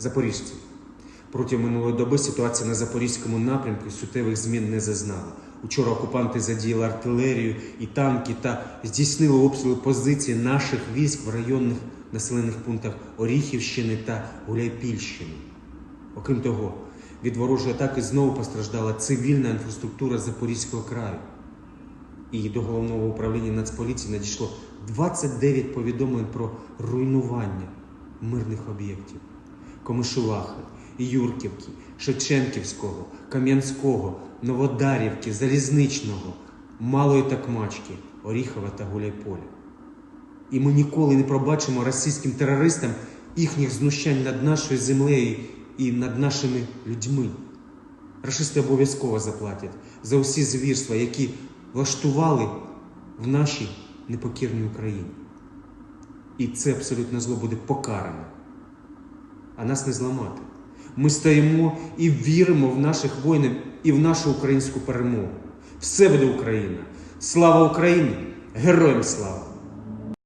Запоріжці. Протягом минулої доби ситуація на запорізькому напрямку суттєвих змін не зазнала. Учора окупанти задіяли артилерію і танки та здійснили обстріли позицій наших військ в районних населених пунктах Оріхівщини та Гуляйпільщини. Окрім того, від ворожої атаки знову постраждала цивільна інфраструктура Запорізького краю. І до головного управління Нацполіції надійшло 29 повідомлень про руйнування мирних об'єктів. Комишувахи, Юрківки, Шевченківського, Кам'янського, Новодарівки, Залізничного, Малої Такмачки, Оріхова та Гуляйполя. І ми ніколи не пробачимо російським терористам їхніх знущань над нашою землею і над нашими людьми. Рашисти обов'язково заплатять за усі звірства, які влаштували в нашій непокірній Україні. І це абсолютно зло буде покарано. А нас не зламати. Ми стоїмо і віримо в наших воїнів і в нашу українську перемогу. Все буде Україна. Слава Україні! Героям слава!